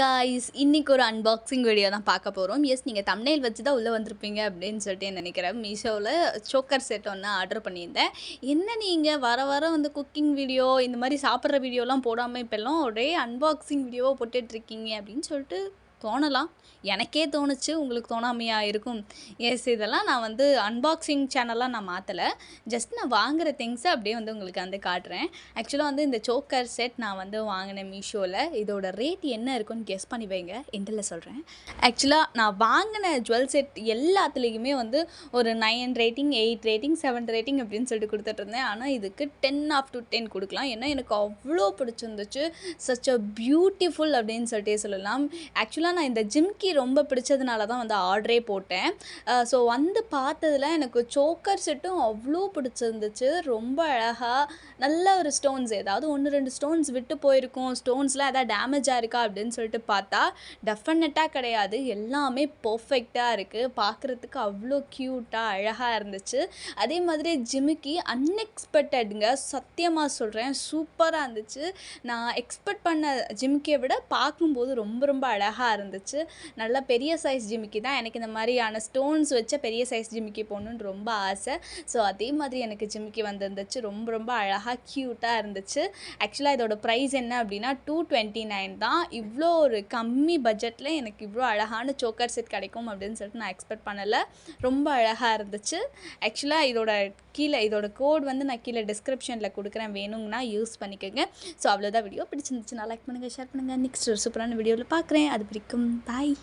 Guys இன்றைக்கி ஒரு unboxing video தான் பார்க்க போகிறோம் எஸ் நீங்கள் தம்னைல் வச்சு தான் உள்ளே வந்திருப்பீங்க அப்படின்னு சொல்லிட்டு நினைக்கிறேன். மீஷோவில் சோக்கர் செட் ஒன்று ஆர்டர் பண்ணியிருந்தேன். என்ன நீங்கள் வர வர வந்து குக்கிங் வீடியோ இந்த மாதிரி சாப்பிட்ற வீடியோலாம் போடாமல் இப்போல்லாம் ஒரே அன்பாக்சிங் வீடியோவை போட்டுட்ருக்கீங்க அப்படின்னு சொல்லிட்டு தோணலாம். எனக்கே தோணுச்சு உங்களுக்கு தோணாமையா இருக்கும். எஸ் இதெல்லாம் நான் வந்து அன்பாக்சிங் சேனலாக நான் மாற்றலை ஜஸ்ட் நான் வாங்குகிற திங்ஸை அப்படியே வந்து உங்களுக்கு வந்து காட்டுறேன். ஆக்சுவலாக வந்து இந்த சோக்கர் செட் நான் வந்து வாங்கினேன் மீஷோவில் இதோட ரேட் என்ன இருக்குன்னு கெஸ் பண்ணி வைங்க. எண்டில் சொல்கிறேன் ஆக்சுவலாக நான் வாங்கின ஜுவல் செட் எல்லாத்துலேயுமே வந்து ஒரு nine rating eight rating seven rating அப்படின்னு சொல்லிட்டு கொடுத்துட்டு இருந்தேன். ஆனால் இதுக்கு டென் ஆஃப் டு டென் கொடுக்கலாம். ஏன்னா எனக்கு அவ்வளோ பிடிச்சிருந்துச்சு. சச் அ பியூட்டிஃபுல் அப்படின்னு சொல்லிட்டே சொல்லலாம். ஆக்சுவலாக நான் இந்த ஜிம்கி ரொம்ப பிடிச்சதுனால தான் வந்து ஆர்டரே போட்டேன். ஸோ வந்து பார்த்ததுல எனக்கு சோக்கர் செட்டும் அவ்வளோ பிடிச்சிருந்துச்சு. ரொம்ப அழகாக நல்ல ஒரு ஸ்டோன்ஸ் ஏதாவது ஒன்று ரெண்டு ஸ்டோன்ஸ் விட்டு போயிருக்கும். ஸ்டோன்ஸ்லாம் எதாவது டேமேஜாக இருக்கா அப்படின்னு சொல்லிட்டு பார்த்தா டெஃபினட்டாக கிடையாது. எல்லாமே பர்ஃபெக்டாக இருக்குது பார்க்குறதுக்கு அவ்வளோ க்யூட்டாக அழகாக இருந்துச்சு. அதே மாதிரி ஜிமிக்கி அன்எக்ஸ்பெக்டடுங்க சத்தியமாக சொல்கிறேன் சூப்பராக இருந்துச்சு. நான் எக்ஸ்பெக்ட் பண்ண ஜிமிக்கியை விட பார்க்கும்போது ரொம்ப ரொம்ப அழகாக இருந்துச்சு. நல்ல பெரிய சைஸ் ஜிமிக்கி தான். எனக்கு இந்த மாதிரியான ஸ்டோன்ஸ் வச்ச பெரிய சைஸ் ஜிமிக்கி போகணுன்னு ரொம்ப ஆசை. ஸோ அதே மாதிரி எனக்கு ஜிமிக்கி வந்திருந்துச்சு. ரொம்ப ரொம்ப அழகாக க்யூட்டாக இருந்துச்சு. ஆக்சுவலாக இதோட ப்ரைஸ் என்ன அப்படின்னா டூ டுவெண்ட்டி நைன் தான். இவ்வளோ ஒரு கம்மி பட்ஜெட்டில் எனக்கு இவ்வளோ அழகான சோக்கர் செட் கிடைக்கும் அப்படின்னு சொல்லிட்டு நான் எக்ஸ்பெக்ட் பண்ணலை. ரொம்ப அழகாக இருந்துச்சு. ஆக்சுவலாக இதோட கீழே இதோட கோட் வந்து நான் கீழே டிஸ்கிரிப்ஷனில் கொடுக்குறேன். வேணும்னா யூஸ் பண்ணிக்கோங்க. ஸோ அவ்வளோதான் வீடியோ பிடிச்சிருந்துச்சு நான் லைக் பண்ணுங்கள் ஷேர் பண்ணுங்கள் நெக்ஸ்ட் ஒரு சூப்பரான வீடியோவில் பார்க்குறேன். அது பிடிக்கும் Come. Bye.